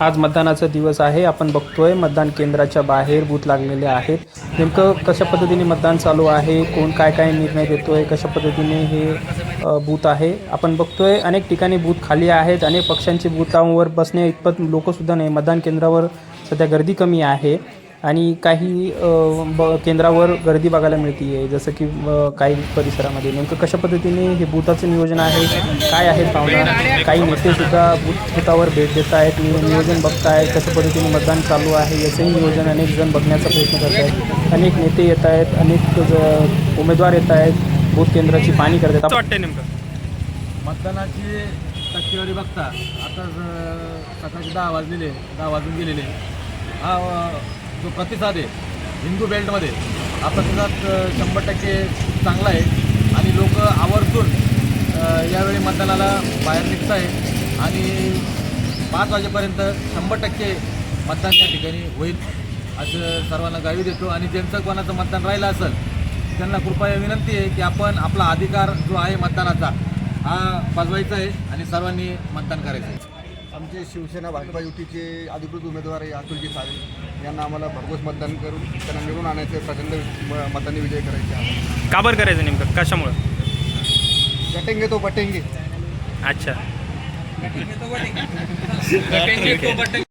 आज मतदानाचा दिवस आहे. आपण बघतोय मतदान केंद्राच्या बाहेर बूथ लागलेले आहेत. नेमकं कशा पद्धतीने मतदान चालू आहे? कोण काय काय निर्णय देतोय? कशा पद्धतीने हे बूथ आहे? आपण बघतोय अनेक ठिकाणी बूथ खाली आहेत. अनेक पक्षांचे बूथांवर बसणे इतपत लोकसुद्धा नाही. मतदान केंद्रावर सध्या गर्दी कमी आहे. आणि काही ब केंद्रावर गर्दी बघायला मिळते आहे जसं की काही परिसरामध्ये. नेमकं कशा पद्धतीने हे बूथाचं नियोजन आहे? काय आहे भावना? काही नेतेसुद्धा बूथ बूथावर भेट देत आहेत. नियोजन बघतायत. कशा पद्धतीने मतदान चालू आहे? याचंही नियोजन अनेक जण बघण्याचा प्रयत्न करत आहेत अनेक नेते येत आहेत. अनेक उमेदवार येत आहेत. बूथ केंद्राची पाणी करत आहेत. वाटतंय नेमकं? मतदानाची टक्केवारी बघता आता सकाळचे दहा वाजलेले दहा वाजून गेलेले हा जो प्रतिसाद आहे हिंदू बेल्टमध्ये हा प्रतिसाद शंभर टक्के चांगला आहे. आणि लोक आवर्जून यावेळी मतदानाला बाहेर निघत आहे आणि पाच वाजेपर्यंत शंभर टक्के मतदान या ठिकाणी होईल असं सर्वांना गावी देतो. आणि ज्यांचं कोणाचं मतदान राहिलं असेल त्यांना कृपया विनंती आहे की आपण आपला अधिकार जो आहे मतदानाचा हा बजवायचा आहे आणि सर्वांनी मतदान करायचं आहे. आमचे शिवसेना भाजपा युतीचे अधिकृत उमेदवार आहे अतुलजी सावे. यांना आम्हाला भरघोस मतदान करून त्यांना निवडून आणायचे प्रचंड म- मतांनी विजय करायचे आहे. का बरं करायचं नेमकं? कशामुळं? बटेंगे. तो बटेंगे. अच्छा